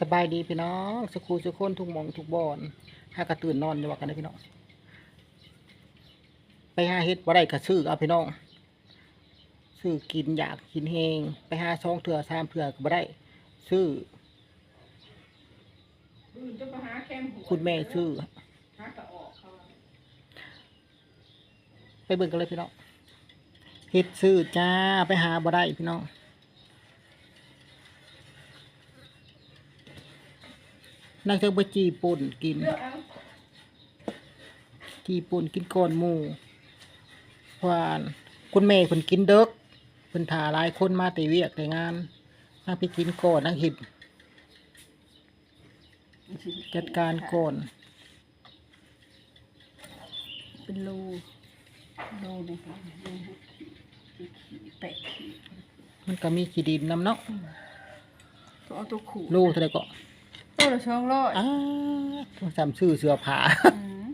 สบายดีพี่น้องสกูสุกคนทุกหมองทุกบอนถ้ากระตื่นนอนจะว่ากันได้พี่น้องไปหาเฮ็ดบ่ได้ก็ซื้อเอาพี่น้องซื้อกินอยากกินเฮงไปหาช่องเถื่อสามเถื่อก็บ่ได้ ซื้ออื่นจะไปหาแคมหัวคุณแม่ซื้อหากระออกเขาอะไปเบิ่งกันเลยพี่น้องเฮ็ดซื้อจ้าไปหาบ่ได้พี่น้อง นั่งจากบะจีป่นกินเลือกเอาจีป่นกินก่อนหมูหวานคุณแม่เพิ่นกินเด็กเพิ่นถ่าหลายคนมาแต่เวียกแต่งาน นั่งไปกินก่อนนั่งเห็ดจัดการก่อน เป็นโลโลเลยค่ะโลหกขีดขีดแปดขีดมันก็มีขี้ดินนำเนาะต้องเอาตัวขู่โลเท่าไรก็ ตัวละช่องร้อยอ้าต้องจำชื่อเสื้อผ้าอืม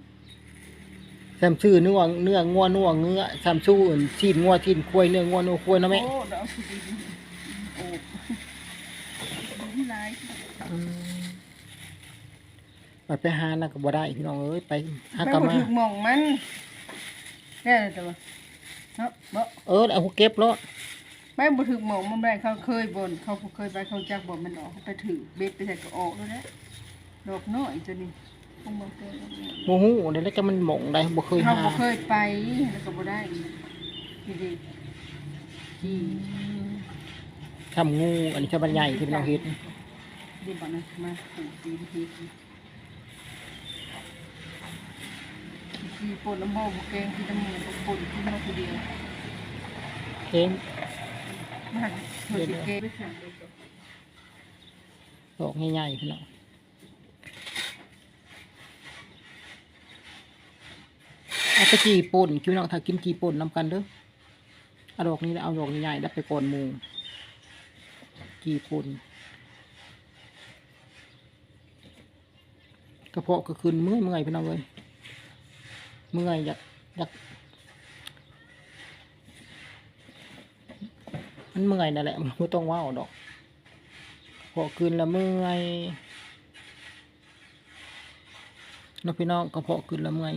จำชื่อเนื้อเนื้องัวนัวเงื้อจำชื่ออื่นชีนงัวชีนควายเนื้องัวนัวควายเนาะแม่โอ้เดี๋ยวเอาขีดดินโอ้ดินลายอืมไปไปหานะก็บ่ได้พี่น้องเอ้ยไปหาไม่กลับบ่มาถึกหมองมันแน่เลยแต่ว่าเนาะบ่เออเอาเก็บรถ ไม่บ่ถึกหมองมันได้เขาเคยบ่นเขาเคยไปเขาจักบ่มันออกเขาไปถือเบ็ดไปใส่ก็ออกแล้วนะดอกน้อยตัวนี้คงบ่เกินโมหูเดี๋ยวแล้วจะมันหม่งได้บ่เคยเขาหาบ่เคยไปแล้วก็บ่ได้ดีดีดีทำงูอันนี้จะบรรยายที่พี่น้องเฮ็ดดีบ่นะมาปูตีนเฮ็ดทีปนน้ำบ่บ่แกงที่น้ำมือบ่ปนที่มาผู้เดียวเองมา เดสิเกงดอกใหญ่ๆพี่น้องเอาไปจีป่นพี่น้องถ้ากินจีป่นนำกันเด้อเอาดอกนี้แล้วเอาดอกใหญ่ๆแล้วไปก่อนมูจีป่นกระเพาะก็ขึ้นเมื่อยเมื่อยพี่น้องเลยเมื่อยอยากอยาก มันเมื่อยนั่นแหละไม่ต้องว่าวดอกพอคืนละเมื่อยน้องพี่น้องก็พอคืนละเมื่อย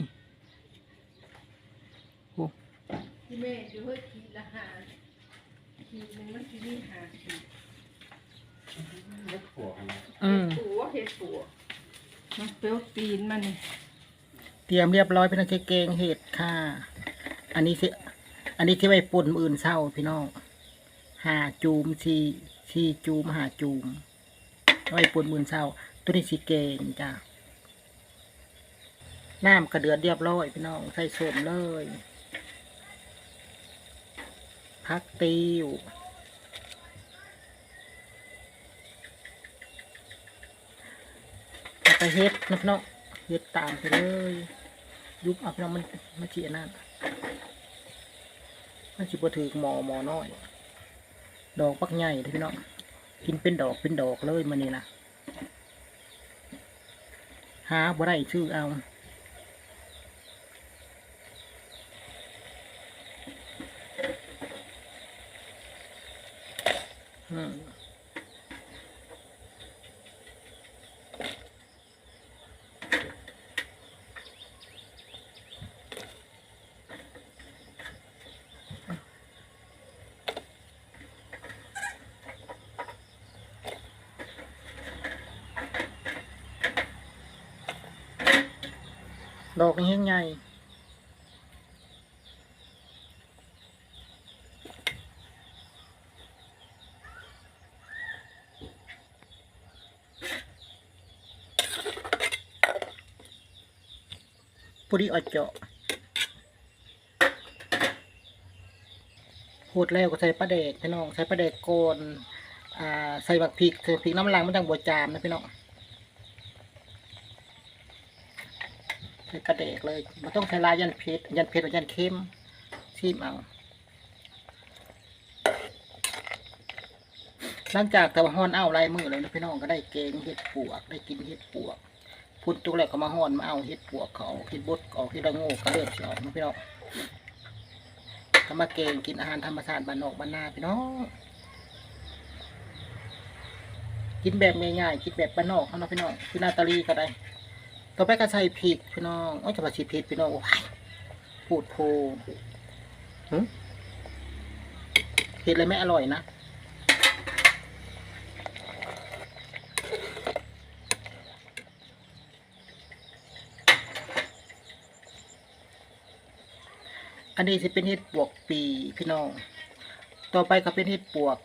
โอ้ที่แม่อยู่เฮ็ดทีละหาทีนึงมันสิมีหาทีอืมปัวเฮ็ดปัวมันเปรี้ยวตีนมันนี่เตรียมเรียบร้อยพี่น้องเกงเห็ดค่ะ อันนี้สิอันนี้ที่ไว้ปุ่นมื้ออื่นเศร้าพี่น้อง หาจูมสีสีจูมหาจูมไว้ปุ่นมืนเศร้าตัวนี้สีเกงจ้ะน้ำกระเดือดเรียบร้อยพี่น้องใส่ส้มเลยพักติวไปเฮ็ดนับเนาะเฮ็ดตามไปเลย ยุบเอาพี่น้องมันมันเจียนั่นมันสิบ่ถือหมอหมอน้อย ดอกปักใหญ่ที่พี่น้องกินเป็นดอกเป็นดอกเลยมันนี่นะหาบ่ได้ชื่อเอา ญ่ปุริอดเจาะพูดแล้วก็ใส่ปลาเด็กพี่น้อง ใส่ปลาเด็กโกนอ่า ใส่บักพริกใส่พริกน้ำลังมันดังบัวจามนะพี่น้อง ใส่ กระเดกเลยมันต้องใส่ลายยันเพชรยันเพชรหรือยันเข้มชิมเอาหลังจากแต่ว่าฮ้อนเอาลายมือเลยนะพี่น้องก็ได้เกงเห็ดปวก ได้กินเห็ดปวกพุดตุกแล้วก็มาฮ้อนมาเอาเห็ดปวกเขาเห็ดบดออกเห็ดระโง่ก็เลือดสิออกนะพี่น้องก็มาเกงกินอาหารธรรมชาติบ้านนอกบ้านนาพี่น้องกินแบบง่ายๆกินแบบบ้านนอกเขาเนาะพี่น้องคือนาตาลีก็ได้ ต่อไปก็ใส่พริกพี่น้องโอ้ยจะมาชิพริกพี่น้องว้ายพูดโพหึเห็ดอะไรไม่อร่อยนะอันนี้จะเป็นเห็ดปวกปีพี่น้อง ต่อไปก็เป็นเห็ดปวก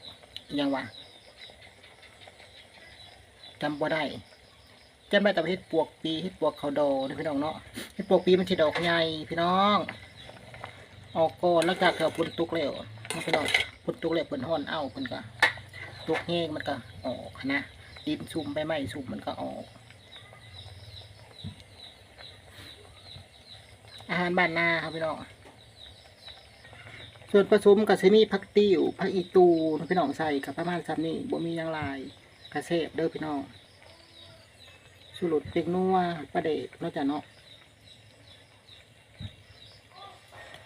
อิหยังวะจำบ่ได้ จำได้แต่ว่าเห็ดปวกปีเห็ดปวกเขาดนะพี่น้องเนาะเห็ดปวกปีมันจะดอกใหญ่พี่น้อง ออกก่อนแล้วจากเขาพุ่นตุกแล้วนะพี่น้องพุ่นตุกแล้วเพิ่นห่อนเอ้าเพิ่นก็ตุกแห้งมันก็ออกนะดินซุ่มใบไม้ซุ่มมันก็ออก อาหารบ้านนาครับพี่น้องส่วนผสมกับซีมีผักติ้วผักอีตูนะพี่น้องใส่กับประมาณซ้ำนี่บ่มีหยังลายกระเสบเด้อพี่น้อง สุรุดเป็กนัวประเดกเนอกจากเนาะ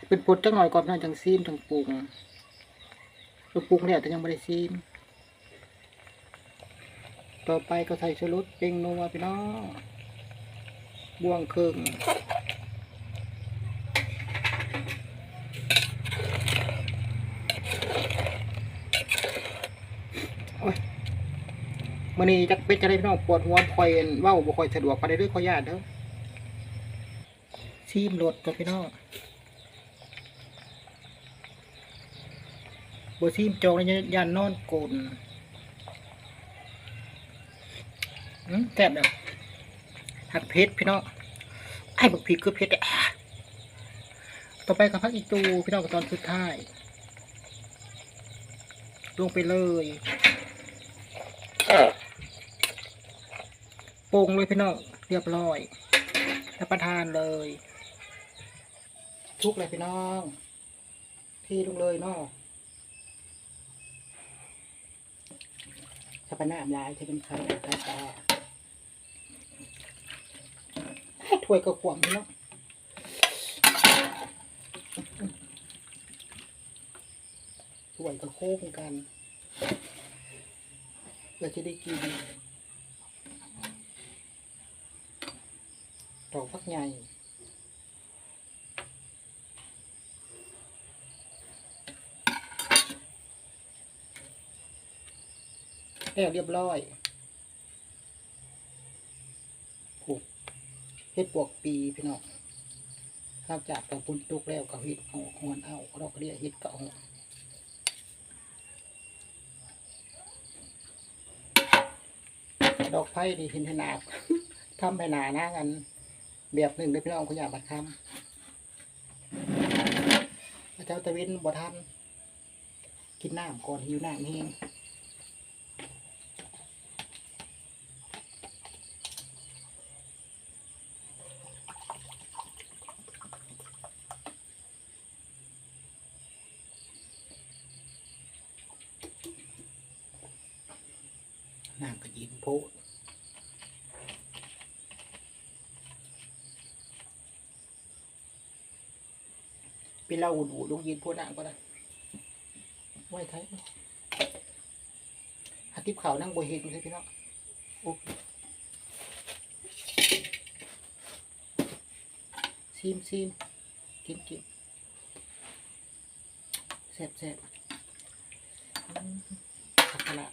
เป็นปดจังหน่อยก่อนพี่น้องจังซีมจังปรุงเราปรุงแล้วแต่ยังไม่ได้ซีม ต่อไปก็ใส่ชลุดเป็งนัวพี่น้องบวงครึ่ง มื่อนี้จะเป็นจะได้พี่น้องปวดหัวคอยเว้าบ่คอยสะดวกไปได้ด้วยขออนุญาตเด้อซีมรถกับพี่น้องบ่ซีมจองเลยยันนอนกลนอืมแซ่บเด้อผักเผ็ดพี่น้องไอ้บักพริกคือเผ็ดอะต่อไปกับผักอีตูพี่น้องกับตอนสุดท้ายลงไปเลย ปรุงเลยพี่น้องเรียบร้อยรับประทานเลยทุกเลยพี่น้องที่ลงเลยเนาะถ้าเป็นน้ำลายจะเป็นข้าวตาตาให้ถ้วยกระขวมพี่น้องถ้วยกระโค้งกันเราจะได้กิน ดอกพักใหญ่แล้วเรียบร้อยผูกเฮ็ดปวกปีพี่น้องข้าวจากกับปุนตุกแล้วก็เฮ็ดเอาหอนเอาเราก็เรียกเฮ็ดก็เอาดอกไผ่ดีเห็นขนาดทำไปหนาหน้ากัน แบบหนึ่งเลยพี่น้องคุณอยากบัดคำพระเจ้าตะเวนบ่ทันกินน้ำก่อนหิวน้ำเองน้ำก็ยินโพด เป็นเราอุ่นๆลงยินพวกนางก็ได้ไหวไทยอาทิตย์ข่าวนั่งบนเห็นใช่พี่น้องโอ้ซิมซิมกินกินแซ่บแซ่บขักขนาด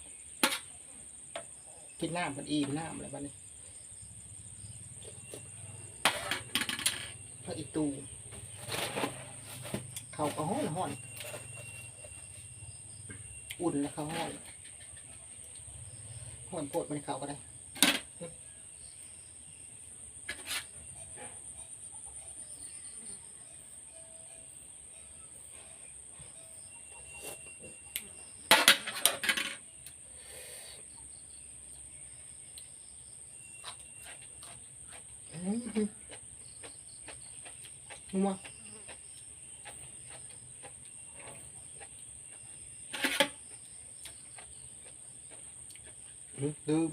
กินน้ำมันอิ่มน้ำอะไรบ้างนี้พระอีตู เขาก็ห้อนห้อนอุ่นแล้วเขาห้อนห้อนโพดมันเขาก็ได้อืม นัวลืม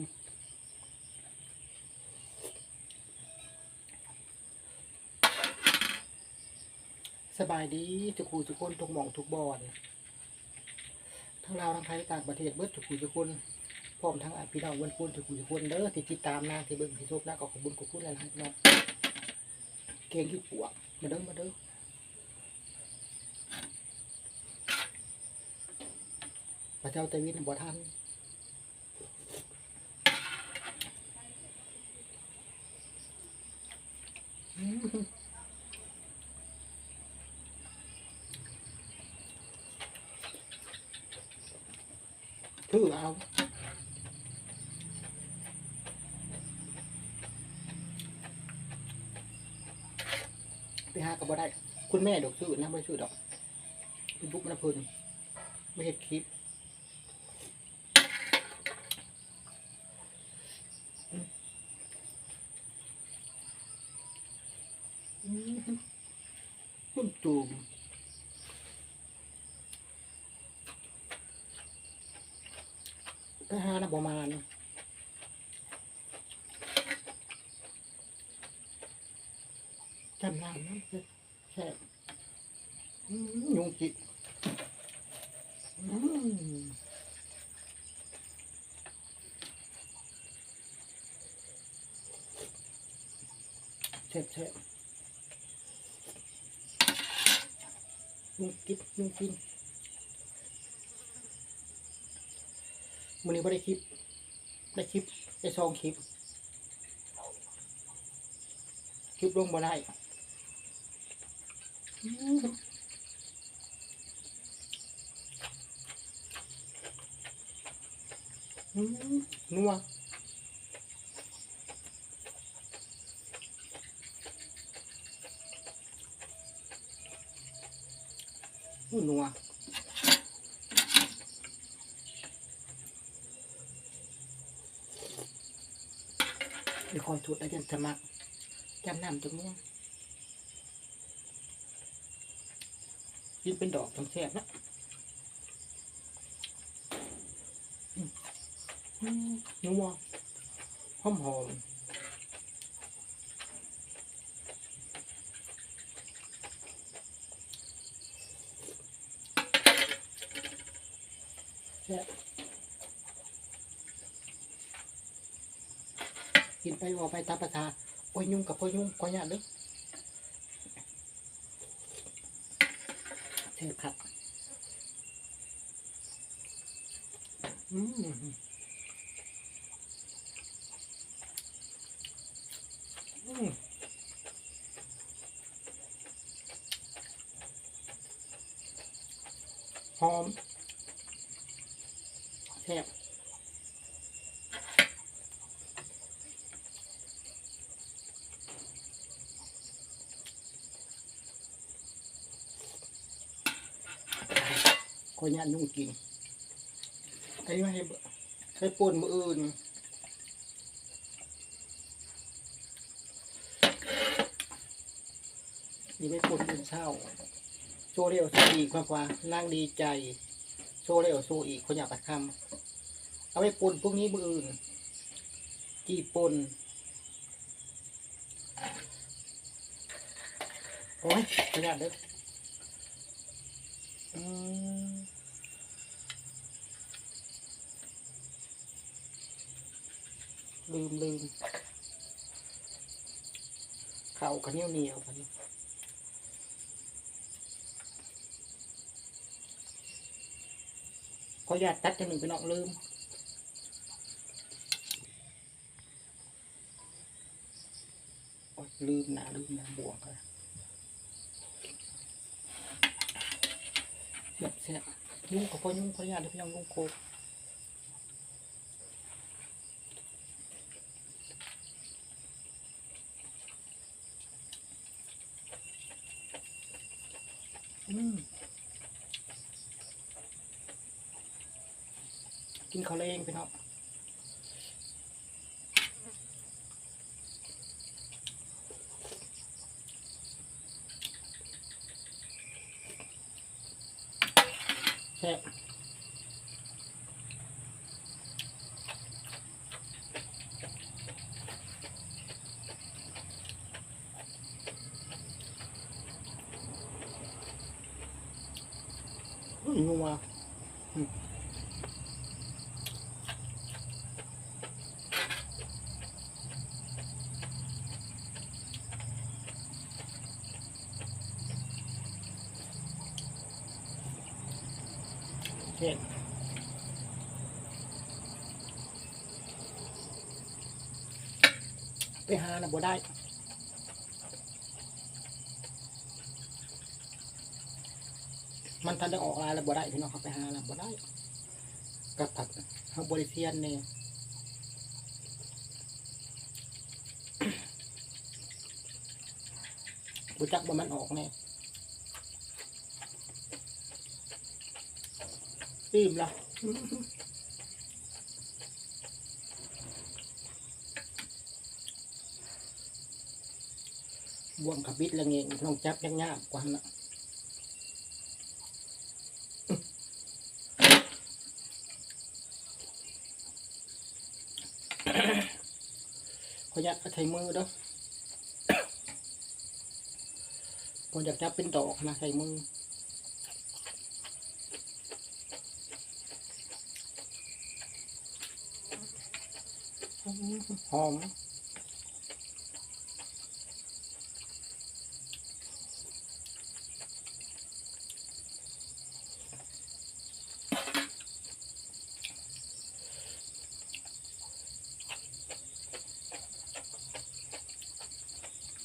สบายดีทุกคูทุกคนทุกหม่องทุกบอนทั้งเราวทั้งไทยต่างประเทศเบิดทุกคูทุกคนพร้อมทั้งอพี่น้องเพื่อนพูนทุกคนทุกคนเด้อที่ติดตามนะที่เบิ่งที่ชมนะก็ขอบคุณขอบคุณหลายๆน้องเก่งที่ปวกมาเด้อมาเด้อพระเจ้าแต่วินบ่ทันอืม ถือเอาไปหากับบ่ได้ คุณแม่ดอกซื้อนะไม่ซื้อดอกเป็นบุกนะเพิ่นไม่เห็นคลิป อืมอืมจูมไปหานะประมาณจำนำน้ำเพิ่นแค่ยุงจิอืมแซ่บ ซ่บยุงกินยุงกินมันนี้ไม่ได้คลิป ได้คลิป ได้ซองคลิป คลิปลงบ่ได้อืมนัวู้นัวเดี๋ยวคอยทุดอาจารย์สมัครจำนำตรงนี้กินเป็นดอกทั้งแซ่บนะนัวหอมหอมแซ่บ กินไปว่าไปตาประทาโอ้ยยุ่งกับพ่อยุ่งก็ยากเด้อเทครับอืมอืมหอมแซ่บ ขออนุญาตนุ่งกินอันนี้มาให้ให้ป่นมืออื่นนี่ไม่ป่นอื่นเช้าโซเรียวโซอีกกว่ากว่านั่งดีใจ โซเรียวโซอีกคนอยากประคำเอาไปป่นพวกนี้มืออื่นจีป่นโอ้ยขออนุญาตเด้ออืม ลืมลืมเข่ากันเหนียวเหนียวกันขออนุญาตตัดจังหนึ่งไปนอกลืมอ๊ยลืมนะลืมนะบวกเสียบเสียยุ่งกับพ่อยุ่งขออนุญาตเดี๋ยวพี่น้องยุ่งโคก อืม กินข้าวแรงพี่น้องแซ่บอุ้ยนัวอืม ช่ไปหา นะบ่ได้มันทันได้ออกลายแล้วบ่ได้พี่น้องเขาไปหาแล้วบ่ได้กับผัดเขาบริเซียนเนี่ยบุจักบ่มันออกแน่ตีมละ บวมขับบิดละเงงน้องจับยังยากกว่านะขออยากใช้มือด้อผมอยากจับเป็นดอกนะใส่มือหอม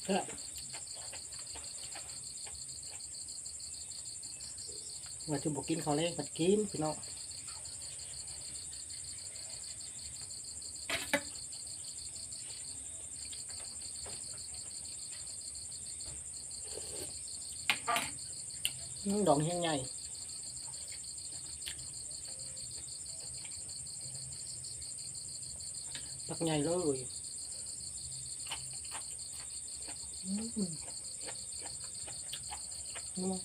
แซ่บว่าจะบอกกินข้าวแรงกัดกินพี่น้องอืมดอกแห้งใหญ่ตักใหญ่เลยอืมอืม ใช้มือพอเนี่ยอืม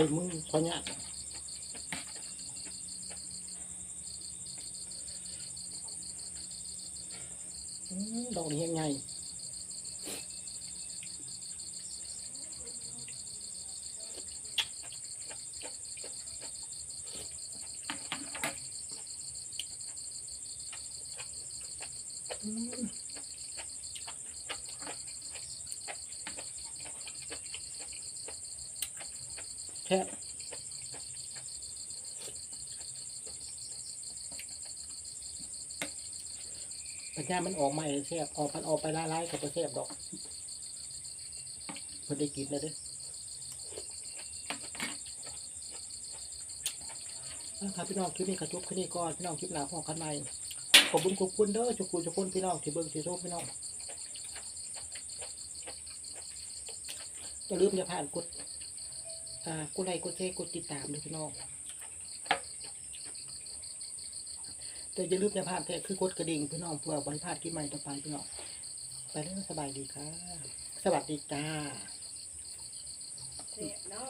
ดอกนี้ยังไงอืมแค่ ปัญญามันออกใหม่เสียบออกพันออกไปละลายกับเสียบดอกเพิ่นได้กินแล้วเด้อนะครับพี่น้องคลิปนี้กระจุกคลิปนี้ก่อนพี่น้องคลิปหน้าพ่อกันใหม่ขอบคุณขอบคุณเด้อจุกคุณจุกคุณพี่น้องที่เบิ่งที่ชมพี่น้องอย่าลืมอย่าผ่านกดอ่ากดไลค์กดแชร์กดติดตามด้วยพี่น้อง แต่อย่าลืมอย่าพลาดแท้คือกดกระดิ่งพี่น้องเพื่อวันพลาดที่ใหม่ต่อไปพี่น้องไปเรื่องสบายดีค่ะ สวัสดีจ้า เสร็จแล้ว